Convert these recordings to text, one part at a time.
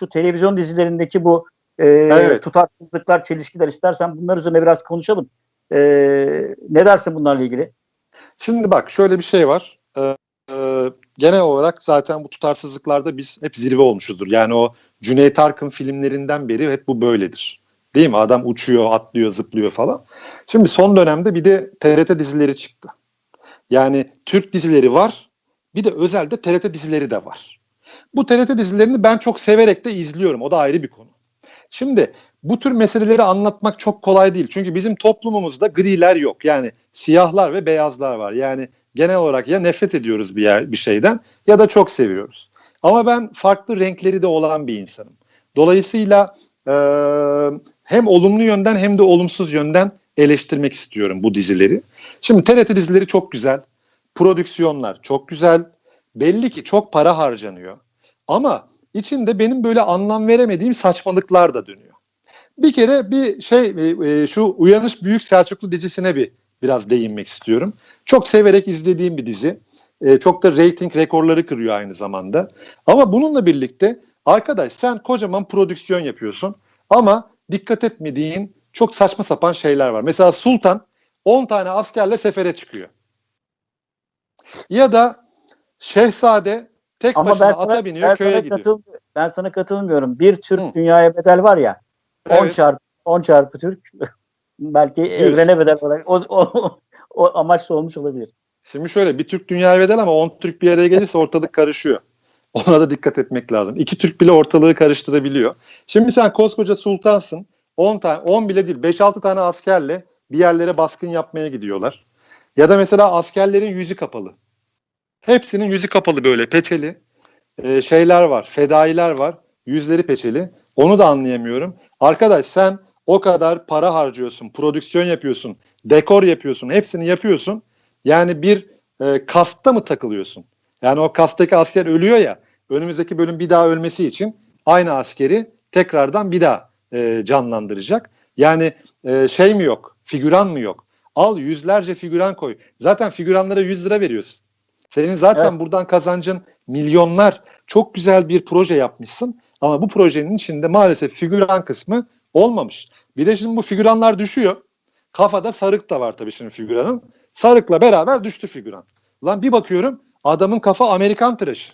şu televizyon dizilerindeki bu e, Evet. tutarsızlıklar, çelişkiler istersen bunlar üzerine biraz konuşalım. E, ne dersin bunlarla ilgili? Şimdi bak şöyle bir şey var. Ee, e, genel olarak zaten bu tutarsızlıklarda biz hep zirve olmuşuzdur. Yani o Cüneyt Arkın filmlerinden beri hep bu böyledir. Değil mi? Adam uçuyor, atlıyor, zıplıyor falan. Şimdi son dönemde bir de TRT dizileri çıktı. Yani Türk dizileri var. Bir de özelde TRT dizileri de var. Bu TRT dizilerini ben çok severek de izliyorum. O da ayrı bir konu. Şimdi bu tür meseleleri anlatmak çok kolay değil. Çünkü bizim toplumumuzda griler yok. Yani siyahlar ve beyazlar var. Yani genel olarak ya nefret ediyoruz bir yer bir şeyden ya da çok seviyoruz. Ama ben farklı renkleri de olan bir insanım. Dolayısıyla e, hem olumlu yönden hem de olumsuz yönden eleştirmek istiyorum bu dizileri. Şimdi TRT dizileri çok güzel. Prodüksiyonlar çok güzel. Belli ki çok para harcanıyor. Ama içinde benim böyle anlam veremediğim saçmalıklar da dönüyor. Bir kere bir şey e, e, şu Uyanış Büyük Selçuklu dizisine bir biraz değinmek istiyorum. Çok severek izlediğim bir dizi. E, çok da reyting rekorları kırıyor aynı zamanda. Ama bununla birlikte arkadaş sen kocaman prodüksiyon yapıyorsun ama dikkat etmediğin çok saçma sapan şeyler var. Mesela Sultan 10 tane askerle sefere çıkıyor. Ya da Şehzade tek Ama başına ben sana, ata biniyor ben köye sana gidiyor. katıl, ben sana katılmıyorum. Bir Türk Hı. dünyaya bedel var ya. 10 Evet. çarpı 10 çarpı Türk belki evrene bedel olarak o, o, o amaçla olmuş olabilir. Şimdi şöyle bir Türk dünyaya bedel ama 10 Türk bir araya gelirse ortalık karışıyor. Ona da dikkat etmek lazım. İki Türk bile ortalığı karıştırabiliyor. Şimdi sen koskoca sultansın. 10 tane 10 bile değil 5-6 tane askerle bir yerlere baskın yapmaya gidiyorlar. Ya da mesela askerlerin yüzü kapalı. Hepsinin yüzü kapalı böyle peçeli. Ee, şeyler var, fedailer var. Yüzleri peçeli. Onu da anlayamıyorum. Arkadaş sen o kadar para harcıyorsun, prodüksiyon yapıyorsun, dekor yapıyorsun, hepsini yapıyorsun. Yani bir e, kasta mı takılıyorsun? Yani o kasttaki asker ölüyor ya, önümüzdeki bölüm bir daha ölmesi için aynı askeri tekrardan bir daha e, canlandıracak. Yani e, şey mi yok, figüran mı yok? Al yüzlerce figüran koy. Zaten figüranlara 100 lira veriyorsun. Senin zaten Evet. buradan kazancın milyonlar. Çok güzel bir proje yapmışsın ama bu projenin içinde maalesef figüran kısmı olmamış. Bir de şimdi bu figüranlar düşüyor. Kafada sarık da var tabii şimdi figüranın. Sarıkla beraber düştü figüran. Lan bir bakıyorum adamın kafa Amerikan tıraşı.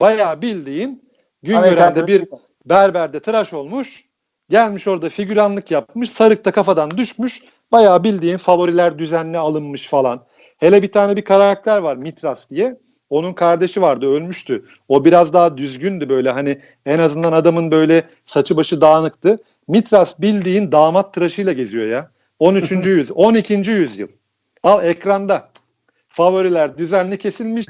Bayağı bildiğin Güngören'de bir berberde tıraş olmuş. Gelmiş orada figüranlık yapmış. Sarık da kafadan düşmüş. Bayağı bildiğin favoriler düzenli alınmış falan. Hele bir tane bir karakter var Mitras diye. Onun kardeşi vardı ölmüştü. O biraz daha düzgündü böyle hani en azından adamın böyle saçı başı dağınıktı. Mitras bildiğin damat tıraşıyla geziyor ya. 13. yüz, 12. yüzyıl. Al ekranda. Favoriler düzenli kesilmiş.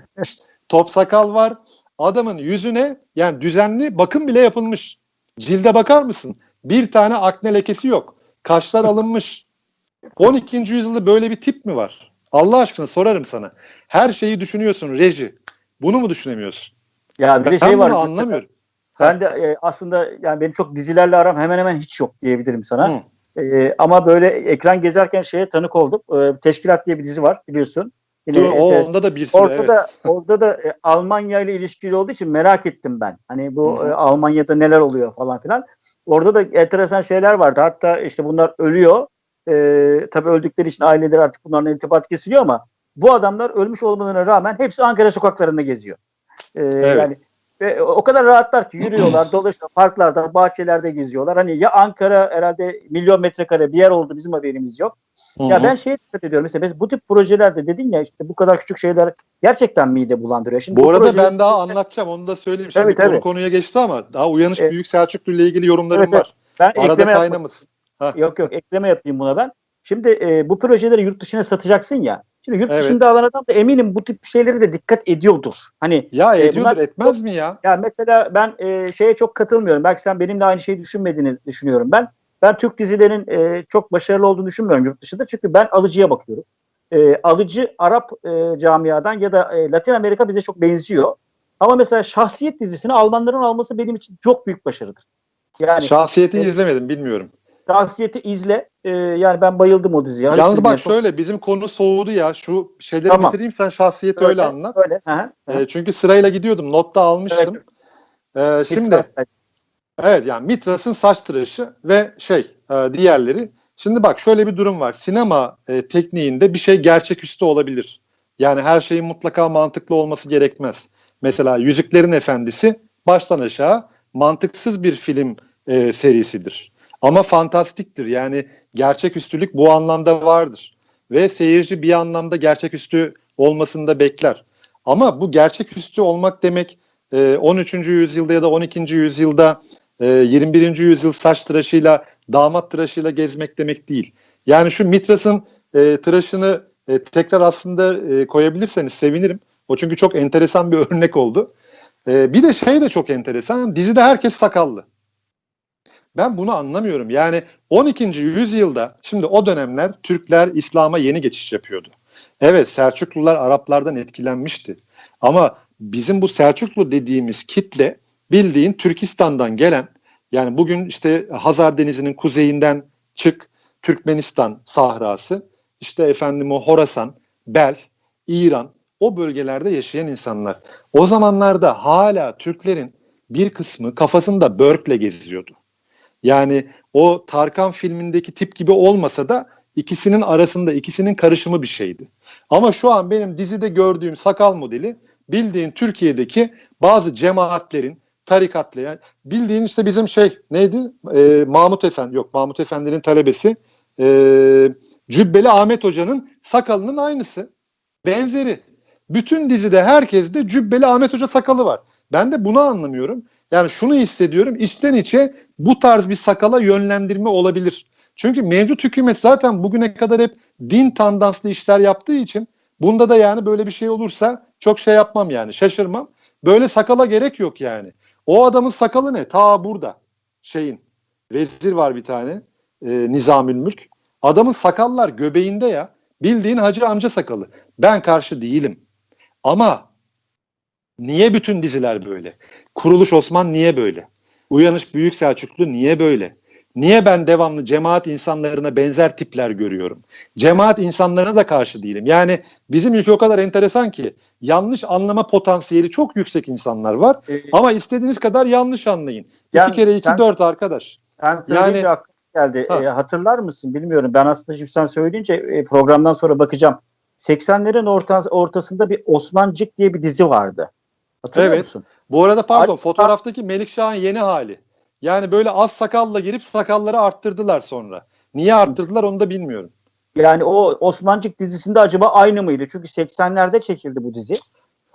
Top sakal var. Adamın yüzüne yani düzenli bakım bile yapılmış. Cilde bakar mısın? Bir tane akne lekesi yok. Kaşlar alınmış. 12. yüzyılda böyle bir tip mi var? Allah aşkına sorarım sana. Her şeyi düşünüyorsun reji. Bunu mu düşünemiyorsun? Ya bir de Ben şey var. bunu anlamıyorum. Ben de e, aslında yani benim çok dizilerle aram hemen hemen hiç yok diyebilirim sana. Hı. E, ama böyle ekran gezerken şeye tanık oldum. E, Teşkilat diye bir dizi var biliyorsun. Yine, Dur, o e, onda da bir sürü Orada evet. da orada da e, Almanya ile ilişkili olduğu için merak ettim ben. Hani bu Hı e, Almanya'da neler oluyor falan filan. Orada da enteresan şeyler vardı. Hatta işte bunlar ölüyor. E, tabii öldükleri için aileleri artık bunlarla irtibat kesiliyor ama bu adamlar ölmüş olmalarına rağmen hepsi Ankara sokaklarında geziyor. E, Yani ve o kadar rahatlar ki yürüyorlar, dolaşıyorlar, parklarda, bahçelerde geziyorlar. Hani ya Ankara herhalde milyon metrekare bir yer oldu bizim haberimiz yok. Hı Ya ben şeye dikkat ediyorum. Mesela bu tip projelerde dedin ya işte bu kadar küçük şeyler gerçekten mide bulandırıyor. Şimdi Bu arada projeler- ben daha anlatacağım onu da söyleyeyim. Şimdi Tabii, konu tabii. konuya geçti ama daha Uyanış Evet. Büyük Selçuklu ile ilgili yorumlarım Evet, evet. var. ben Arada kaynamasın. Ha. yok yok ekleme yapayım buna ben. Şimdi e, bu projeleri yurt dışına satacaksın ya. Şimdi yurt Evet. dışında alan adam da eminim bu tip şeyleri de dikkat ediyordur. Hani Ya E, ediyordur bunlar- etmez mi ya? Ya mesela ben e, şeye çok katılmıyorum. Belki sen benimle aynı şeyi düşünmediğini düşünüyorum ben. Ben Türk dizilerinin e, çok başarılı olduğunu düşünmüyorum yurt dışında. Çünkü ben alıcıya bakıyorum. E, alıcı Arap e, camiadan ya da e, Latin Amerika bize çok benziyor. Ama mesela Şahsiyet dizisini Almanların alması benim için çok büyük başarıdır. Yani Şahsiyeti Evet. izlemedim bilmiyorum. Şahsiyeti izle. E, yani ben bayıldım o diziye. Yalnız bak çok- şöyle bizim konu soğudu ya. Şu şeyleri Tamam. bitireyim sen şahsiyeti öyle anlat. Öyle. Hı hı. Ee, çünkü sırayla gidiyordum. Notta almıştım. Ee, şimdi Evet yani Mitras'ın saç tıraşı ve şey e, diğerleri. Şimdi bak şöyle bir durum var. Sinema e, tekniğinde bir şey gerçeküstü olabilir. Yani her şeyin mutlaka mantıklı olması gerekmez. Mesela Yüzüklerin Efendisi baştan aşağı mantıksız bir film e, serisidir. Ama fantastiktir. Yani gerçeküstülük bu anlamda vardır. Ve seyirci bir anlamda gerçeküstü olmasını da bekler. Ama bu gerçeküstü olmak demek e, 13. yüzyılda ya da 12. yüzyılda e, 21. yüzyıl saç tıraşıyla damat tıraşıyla gezmek demek değil. Yani şu Mitras'ın e, tıraşını e, tekrar aslında e, koyabilirseniz sevinirim. O çünkü çok enteresan bir örnek oldu. E, bir de şey de çok enteresan. Dizide herkes sakallı. Ben bunu anlamıyorum. Yani 12. yüzyılda şimdi o dönemler Türkler İslam'a yeni geçiş yapıyordu. Evet Selçuklular Araplardan etkilenmişti. Ama bizim bu Selçuklu dediğimiz kitle bildiğin Türkistan'dan gelen yani bugün işte Hazar Denizi'nin kuzeyinden çık Türkmenistan sahrası işte efendim o Horasan, Bel, İran o bölgelerde yaşayan insanlar. O zamanlarda hala Türklerin bir kısmı kafasında börkle geziyordu. Yani o Tarkan filmindeki tip gibi olmasa da ikisinin arasında ikisinin karışımı bir şeydi. Ama şu an benim dizide gördüğüm sakal modeli bildiğin Türkiye'deki bazı cemaatlerin tarikatlı yani bildiğin işte bizim şey neydi? Ee, Mahmut Efendi yok Mahmut Efendi'nin talebesi ee, Cübbeli Ahmet Hoca'nın sakalının aynısı benzeri. Bütün dizide herkeste Cübbeli Ahmet Hoca sakalı var. Ben de bunu anlamıyorum. Yani şunu hissediyorum içten içe bu tarz bir sakala yönlendirme olabilir çünkü mevcut hükümet zaten bugüne kadar hep din tandanslı işler yaptığı için bunda da yani böyle bir şey olursa çok şey yapmam yani şaşırmam. Böyle sakala gerek yok yani. O adamın sakalı ne? Ta burada şeyin vezir var bir tane e, Nizamül Mülk. Adamın sakallar göbeğinde ya. Bildiğin hacı amca sakalı. Ben karşı değilim. Ama niye bütün diziler böyle? Kuruluş Osman niye böyle? Uyanış Büyük Selçuklu niye böyle? Niye ben devamlı cemaat insanlarına benzer tipler görüyorum? Cemaat insanlarına da karşı değilim. Yani bizim ülke o kadar enteresan ki yanlış anlama potansiyeli çok yüksek insanlar var. Ee, Ama istediğiniz kadar yanlış anlayın. Yani iki kere iki sen- dört arkadaş. Ben Yani- geldi. Ha. E, hatırlar mısın bilmiyorum. Ben aslında şimdi sen söyleyince e, programdan sonra bakacağım. 80'lerin orta, ortasında bir Osmancık diye bir dizi vardı. Hatırlıyor Evet. musun? Bu arada pardon Ay- fotoğraftaki Melikşah'ın yeni hali. Yani böyle az sakalla girip sakalları arttırdılar sonra. Niye arttırdılar onu da bilmiyorum. Yani o Osmancık dizisinde acaba aynı mıydı? Çünkü 80'lerde çekildi bu dizi.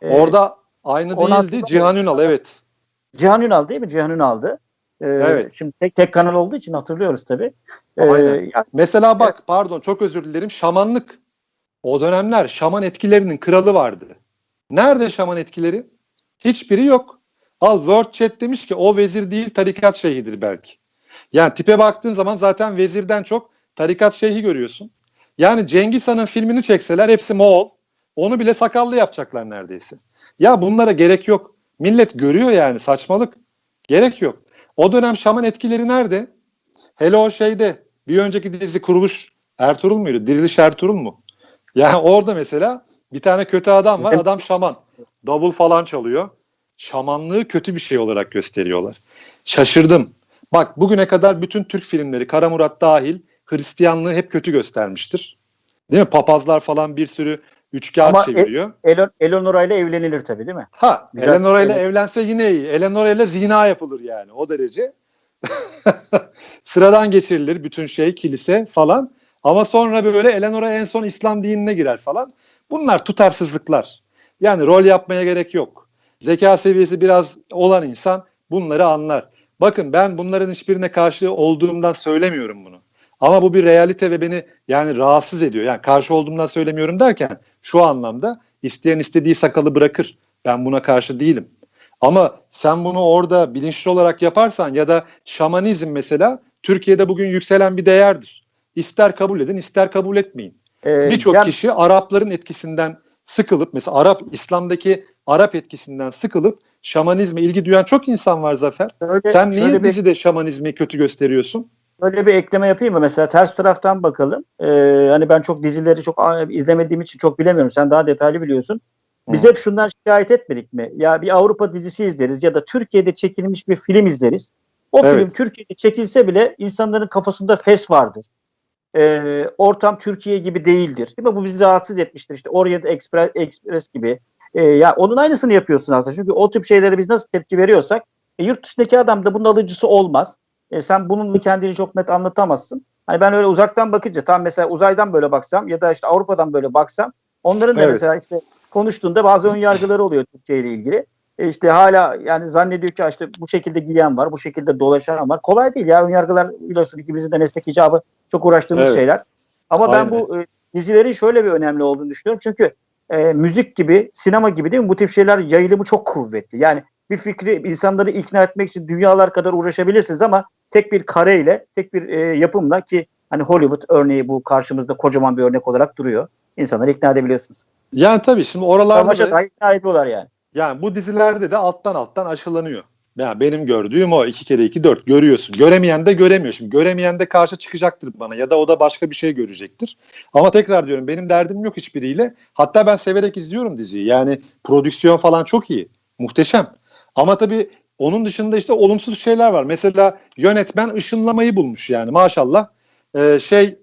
E, Orada aynı değildi. Cihan Ünal evet. Cihan Ünal değil mi? Cihan Ünal'dı. E, Evet. Şimdi tek tek kanal olduğu için hatırlıyoruz tabii. E, Aynen. Mesela bak pardon çok özür dilerim şamanlık. O dönemler şaman etkilerinin kralı vardı. Nerede şaman etkileri? Hiçbiri yok. Al World Chat demiş ki o vezir değil tarikat şeyhidir belki. Yani tipe baktığın zaman zaten vezirden çok tarikat şeyhi görüyorsun. Yani Cengiz Han'ın filmini çekseler hepsi Moğol. Onu bile sakallı yapacaklar neredeyse. Ya bunlara gerek yok. Millet görüyor yani saçmalık. Gerek yok. O dönem şaman etkileri nerede? Hele o şeyde bir önceki dizi kuruluş Ertuğrul muydu? Diriliş Ertuğrul mu? Yani orada mesela bir tane kötü adam var. Adam şaman. Davul falan çalıyor. Şamanlığı kötü bir şey olarak gösteriyorlar. Şaşırdım. Bak bugüne kadar bütün Türk filmleri Kara Murat dahil Hristiyanlığı hep kötü göstermiştir. Değil mi? Papazlar falan bir sürü üçkağıt Ama e- çeviriyor. Elon, Eleonora ile evlenilir tabii değil mi? Ha, Güzel. Eleanor ile evlense yine iyi. Eleanor ile zina yapılır yani o derece. Sıradan geçirilir bütün şey kilise falan. Ama sonra böyle Eleanor'a en son İslam dinine girer falan. Bunlar tutarsızlıklar. Yani rol yapmaya gerek yok. Zeka seviyesi biraz olan insan bunları anlar. Bakın ben bunların hiçbirine karşı olduğumdan söylemiyorum bunu. Ama bu bir realite ve beni yani rahatsız ediyor. Yani karşı olduğumdan söylemiyorum derken şu anlamda isteyen istediği sakalı bırakır. Ben buna karşı değilim. Ama sen bunu orada bilinçli olarak yaparsan ya da şamanizm mesela Türkiye'de bugün yükselen bir değerdir. İster kabul edin ister kabul etmeyin. E, Birçok kişi Arapların etkisinden sıkılıp mesela Arap İslam'daki Arap etkisinden sıkılıp şamanizme ilgi duyan çok insan var Zafer. Şöyle- Sen niye bir- dizide şamanizmi kötü gösteriyorsun? Böyle bir ekleme yapayım mı? Mesela ters taraftan bakalım. Ee, hani ben çok dizileri çok izlemediğim için çok bilemiyorum. Sen daha detaylı biliyorsun. Biz Hı. hep şundan şikayet etmedik mi? Ya bir Avrupa dizisi izleriz ya da Türkiye'de çekilmiş bir film izleriz. O Evet. film Türkiye'de çekilse bile insanların kafasında fes vardır. Ee, ortam Türkiye gibi değildir. Değil mi? Bu bizi rahatsız etmiştir. İşte Orient Express, Express gibi. Ee, ya onun aynısını yapıyorsun aslında. Çünkü o tip şeylere biz nasıl tepki veriyorsak e, yurt dışındaki adam da bunun alıcısı olmaz. E, sen bununla kendini çok net anlatamazsın. Hani ben öyle uzaktan bakınca tam mesela uzaydan böyle baksam ya da işte Avrupa'dan böyle baksam onların da Evet. mesela işte konuştuğunda bazı ön yargıları oluyor Türkiye ile ilgili. E işte hala yani zannediyor ki işte bu şekilde giyen var, bu şekilde dolaşan var. Kolay değil ya ön yargılar biliyorsun ikimizin de meslek icabı çok uğraştığımız Evet. şeyler. Ama ben Aynen. bu e, dizilerin şöyle bir önemli olduğunu düşünüyorum. Çünkü e, müzik gibi, sinema gibi değil mi? Bu tip şeyler yayılımı çok kuvvetli. Yani bir fikri insanları ikna etmek için dünyalar kadar uğraşabilirsiniz ama tek bir kareyle, tek bir e, yapımla ki hani Hollywood örneği bu karşımızda kocaman bir örnek olarak duruyor. İnsanları ikna edebiliyorsunuz. Yani tabii şimdi oralarda Savaşa da, ikna ediyorlar yani. Yani bu dizilerde de alttan alttan aşılanıyor. Yani benim gördüğüm o iki kere iki dört görüyorsun. Göremeyen de göremiyor. Şimdi göremeyen de karşı çıkacaktır bana ya da o da başka bir şey görecektir. Ama tekrar diyorum benim derdim yok hiçbiriyle. Hatta ben severek izliyorum diziyi. Yani prodüksiyon falan çok iyi. Muhteşem. Ama tabii onun dışında işte olumsuz şeyler var. Mesela yönetmen ışınlamayı bulmuş yani maşallah. Ee, şey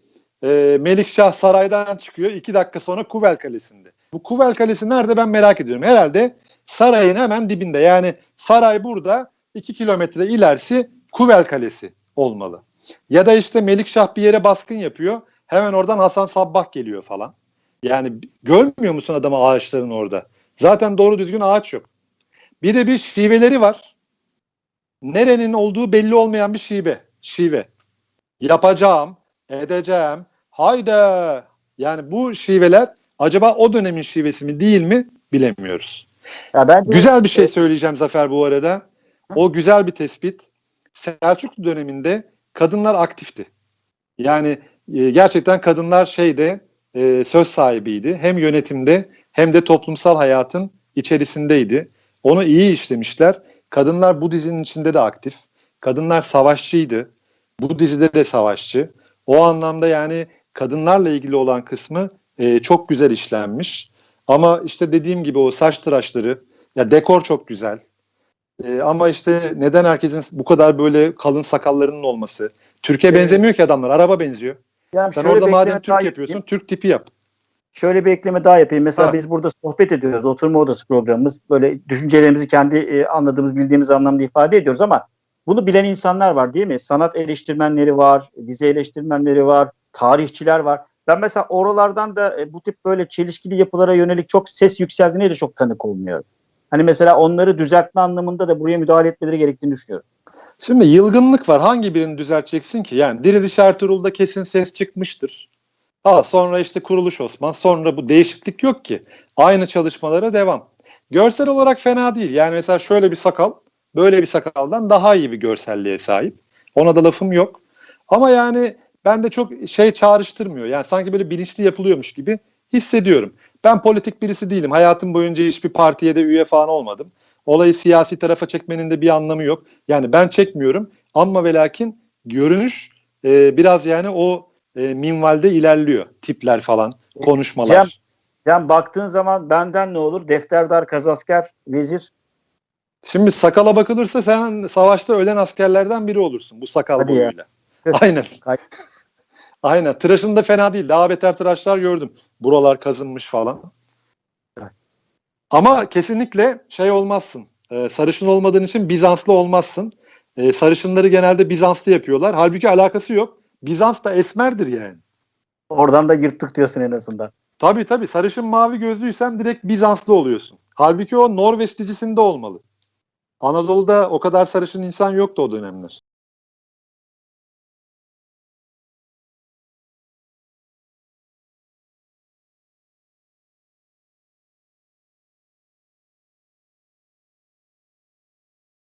e, Melikşah saraydan çıkıyor. iki dakika sonra Kuvel Kalesi'nde. Bu Kuvel Kalesi nerede ben merak ediyorum. Herhalde sarayın hemen dibinde. Yani saray burada 2 kilometre ilerisi Kuvel Kalesi olmalı. Ya da işte Melikşah bir yere baskın yapıyor. Hemen oradan Hasan Sabbah geliyor falan. Yani görmüyor musun adamı ağaçların orada? Zaten doğru düzgün ağaç yok. Bir de bir şiveleri var. Nerenin olduğu belli olmayan bir şive. Şive. Yapacağım, edeceğim. Hayda. Yani bu şiveler acaba o dönemin şivesi mi değil mi bilemiyoruz. Ya bence Güzel bir şey söyleyeceğim Zafer bu arada. O güzel bir tespit. Selçuklu döneminde kadınlar aktifti. Yani e, gerçekten kadınlar şeyde e, söz sahibiydi. Hem yönetimde hem de toplumsal hayatın içerisindeydi. Onu iyi işlemişler. Kadınlar bu dizinin içinde de aktif. Kadınlar savaşçıydı. Bu dizide de savaşçı. O anlamda yani kadınlarla ilgili olan kısmı e, çok güzel işlenmiş. Ama işte dediğim gibi o saç tıraşları, ya dekor çok güzel. E, ama işte neden herkesin bu kadar böyle kalın sakallarının olması? Türkiye Evet. benzemiyor ki adamlar, araba benziyor. yani Sen orada madem Türk yapıyorsun, yapayım. Türk tipi yap. Şöyle bir ekleme daha yapayım. Mesela Ha. biz burada sohbet ediyoruz. Oturma odası programımız. Böyle düşüncelerimizi kendi e, anladığımız, bildiğimiz anlamda ifade ediyoruz ama bunu bilen insanlar var değil mi? Sanat eleştirmenleri var, dizi eleştirmenleri var, tarihçiler var. Ben mesela oralardan da e, bu tip böyle çelişkili yapılara yönelik çok ses yükseldiğine de çok tanık olmuyorum. Hani mesela onları düzeltme anlamında da buraya müdahale etmeleri gerektiğini düşünüyorum. Şimdi yılgınlık var. Hangi birini düzelteceksin ki? Yani Diriliş Ertuğrul'da kesin ses çıkmıştır. Ha, sonra işte Kuruluş Osman. Sonra bu değişiklik yok ki. Aynı çalışmalara devam. Görsel olarak fena değil. Yani mesela şöyle bir sakal, böyle bir sakaldan daha iyi bir görselliğe sahip. Ona da lafım yok. Ama yani ben de çok şey çağrıştırmıyor. Yani sanki böyle bilinçli yapılıyormuş gibi hissediyorum. Ben politik birisi değilim. Hayatım boyunca hiçbir partiye de üye falan olmadım. Olayı siyasi tarafa çekmenin de bir anlamı yok. Yani ben çekmiyorum ama ve lakin görünüş e, biraz yani o e, minvalde ilerliyor. Tipler falan, konuşmalar. Cem, Yani baktığın zaman benden ne olur? Defterdar, kazasker, vezir. Şimdi sakala bakılırsa sen savaşta ölen askerlerden biri olursun bu sakal Hadi ya. boyuyla. Aynen. Aynen. Tıraşın da fena değil. Daha beter tıraşlar gördüm. Buralar kazınmış falan. Ama kesinlikle şey olmazsın. Ee, sarışın olmadığın için Bizanslı olmazsın. Ee, sarışınları genelde Bizanslı yapıyorlar. Halbuki alakası yok. Bizans da esmerdir yani. Oradan da yırttık diyorsun en azından. Tabii tabii. Sarışın mavi gözlüysen direkt Bizanslı oluyorsun. Halbuki o Norveç dizisinde olmalı. Anadolu'da o kadar sarışın insan yoktu o dönemler.